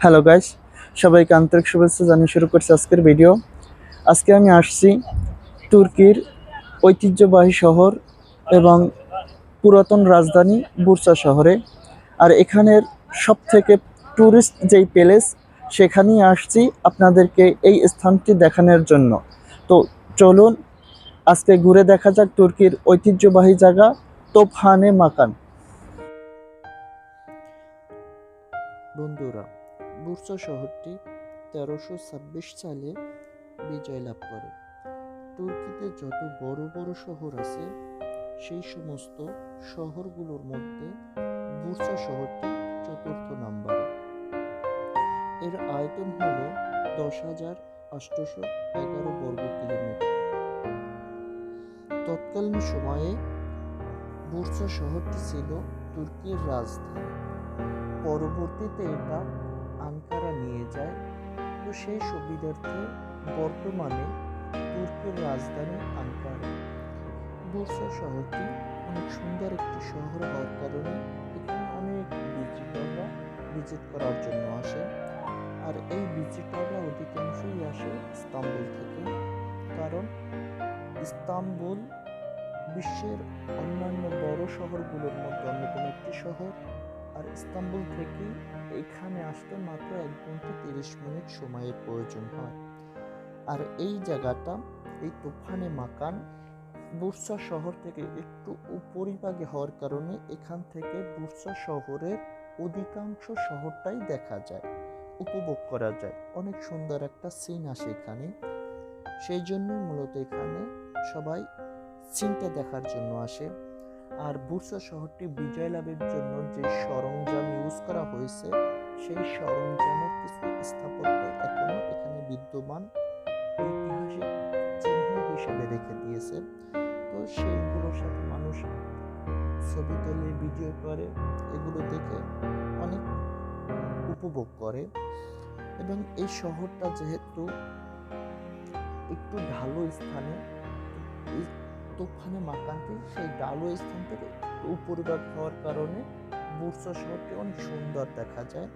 Hello guys সবাইকে আন্তরিক শুভেচ্ছা জানিয়ে শুরু করছি আজকের ভিডিও আজকে আমি আসছি তুর্কির ঐতিহ্যবাহী শহর এবং পুরাতন রাজধানী বুরসা শহরে। আর এখানের সব থেকে ট্যুরিস্ট যেই প্লেস সেখানেই আসছি আপনাদেরকে এই স্থানটি দেখানোর জন্য। তো চলুন, আজকে ঘুরে দেখা যাক তুর্কির ঐতিহ্যবাহী জায়গা তোফহানে মাকান। বন্ধুরা বুরসা শহরটি তেরোশো ছাব্বিশ সালে বিজয় লাভ করে। তুর্কিতে যত বড় বড় শহর আছে, সেই সমস্ত শহরগুলোর মধ্যে বুরসা শহরটি চতুর্থ নম্বরে। এর আয়তন হল দশ হাজার আটশোশো এগারো বর্গ কিলোমিটার। তৎকালীন সময়ে বুরসা শহরটি ছিল তুর্কির রাজধানী। পরবর্তীতে এটা আঙ্কারা নিয়ে যায়। তো সেই সুবিধার্থে বর্তমানে তুর্কির রাজধানী আঙ্কারা বুরসা শহরটি অনেক সুন্দর একটি শহর হওয়ার কারণে এখানে অনেক ভিজিটররা ভিজিট করার জন্য আসে। আর এই ভিজিটররা অধিকাংশই আসে ইস্তাম্বুল থেকে। কারণ ইস্তাম্বুল বিশ্বের অন্যান্য বড় শহরগুলোর মধ্যে অন্যতম একটি শহর। আর ইস্তাম্বুল থেকে এখানে আসতে মাত্র এক ঘণ্টা তিরিশ মিনিট সময়ের প্রয়োজন হয়। আর এই জায়গাটা, এই তুফানে মাকান বুরসা শহর থেকে একটু উপরিভাগে হওয়ার কারণে এখান থেকে বুরসা শহরের অধিকাংশ শহরটাই দেখা যায়, উপভোগ করা যায়। অনেক সুন্দর একটা সিন আসে এখানে। সেই জন্য মূলত এখানে সবাই সিনটা দেখার জন্য আসে। আর বুরসা শহরটি বিজয় লাভের জন্য যে সরঞ্জাম ইউজ করা হয়েছে, সেই সরঞ্জামের কিছু স্থাপত্য এখনও এখানে বিদ্যমান, ঐতিহাসিক চিহ্ন হিসেবে রেখে দিয়েছে। তো সেইগুলোর সাথে মানুষ ছবি তোলে ভিডিও করে, এগুলো দেখে অনেক উপভোগ করে। এবং এই শহরটা যেহেতু একটু ঢালু স্থানে তুফানে মাকানটি সেই ডালো স্থান থেকে উপরিভাগ হওয়ার কারণে বুরসা শহরটি অনেক সুন্দর দেখা যায়।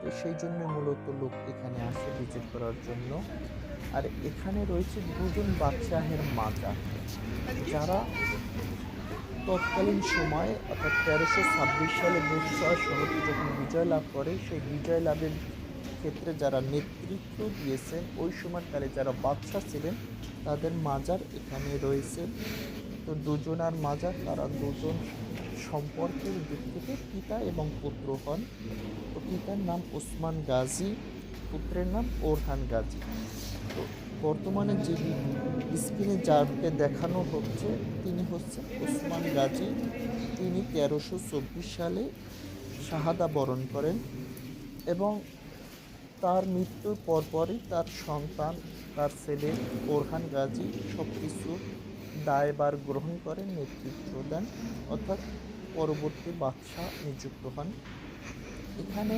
তো সেই জন্য মূলত লোক এখানে আসে ভিজিট করার জন্য। আর এখানে রয়েছে দুজন বাদশাহের মাজার যারা তৎকালীন সময়ে, অর্থাৎ তেরোশো ছাব্বিশ সালে বুরসা শহরটি যখন বিজয় লাভ করে, সেই বিজয় লাভের ক্ষেত্রে যারা নেতৃত্ব দিয়েছেন, ওই সময়কালে যারা বাদশাহ ছিলেন তাদের মাজার এখানে রয়েছে। তো দুজনার মাজার, তারা দুজন সম্পর্কের দিক থেকে পিতা এবং পুত্র হন। তো পিতার নাম ওসমান গাজী, পুত্রের নাম ওরহান গাজী। তো বর্তমানে যে স্ক্রিনে যাকে দেখানো হচ্ছে, তিনি হচ্ছেন ওসমান গাজী। তিনি তেরোশো চব্বিশ সালে শাহাদা বরণ করেন এবং তার মৃত্যুর পরপরই তার সন্তান তার ছেলে ওরহান গাজী সব কিছু দায়বার গ্রহণ করেন নেতৃত্ব দেন, অর্থাৎ পরবর্তী বাদশাহ নিযুক্ত হন। এখানে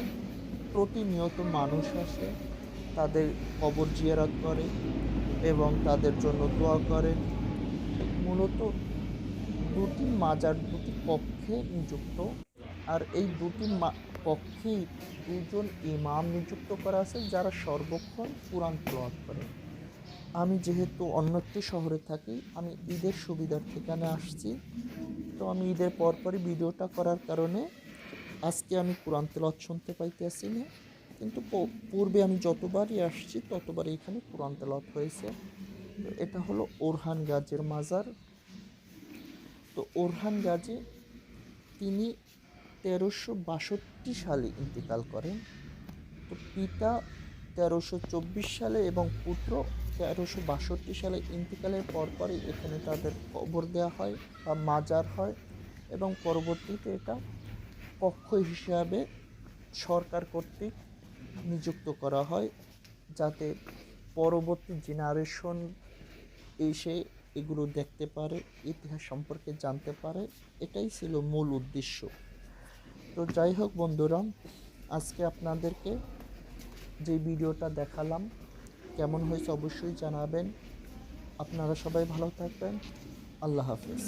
প্রতিনিয়ত মানুষ আসে, তাদের কবর জিয়ারত করে এবং তাদের জন্য দোয়া করে। মূলত দুটি মাজার, দুটি কক্ষে নিযুক্ত আর এই দুটি কক্ষেই দুজন ইমাম নিযুক্ত করা আছে যারা সর্বক্ষণ কোরআন তেলাওয়াত করে। আমি যেহেতু অন্য একটি শহরে থাকি, আমি ঈদের সুবিধার ঠিকানা আসছি। তো আমি ঈদের পরপরই ভিডিওটা করার কারণে আজকে আমি কোরআন তেলাওয়াত শুনতে পাইতেছি না। কিন্তু পূর্বে আমি যতবারই আসছি, ততবারই এখানে কোরআন তেলাওয়াত হয়েছে। এটা হলো ওরহান গাজের মাজার। তো ওরহান গাজী, তিনি তেরোশো বাষট্টি সালে ইন্তেকাল করেন। তো পিতা তেরোশো চব্বিশ সালে এবং পুত্র তেরোশো বাষট্টি সালে ইন্তেকালের পরপরই এখানে তাদের কবর দেওয়া হয় বা মাজার হয় এবং পরবর্তীতে এটা কক্ষ হিসাবে সরকার কর্তৃক নিযুক্ত করা হয় যাতে পরবর্তী জেনারেশন এসে এগুলো দেখতে পারে, ইতিহাস সম্পর্কে জানতে পারে। এটাই ছিল মূল উদ্দেশ্য। তো যাই হোক বন্ধুরা, আজকে আপনাদেরকে যে ভিডিওটা দেখালাম কেমন হয়েছে অবশ্যই জানাবেন। আপনারা সবাই ভালো থাকবেন। আল্লাহ হাফিজ।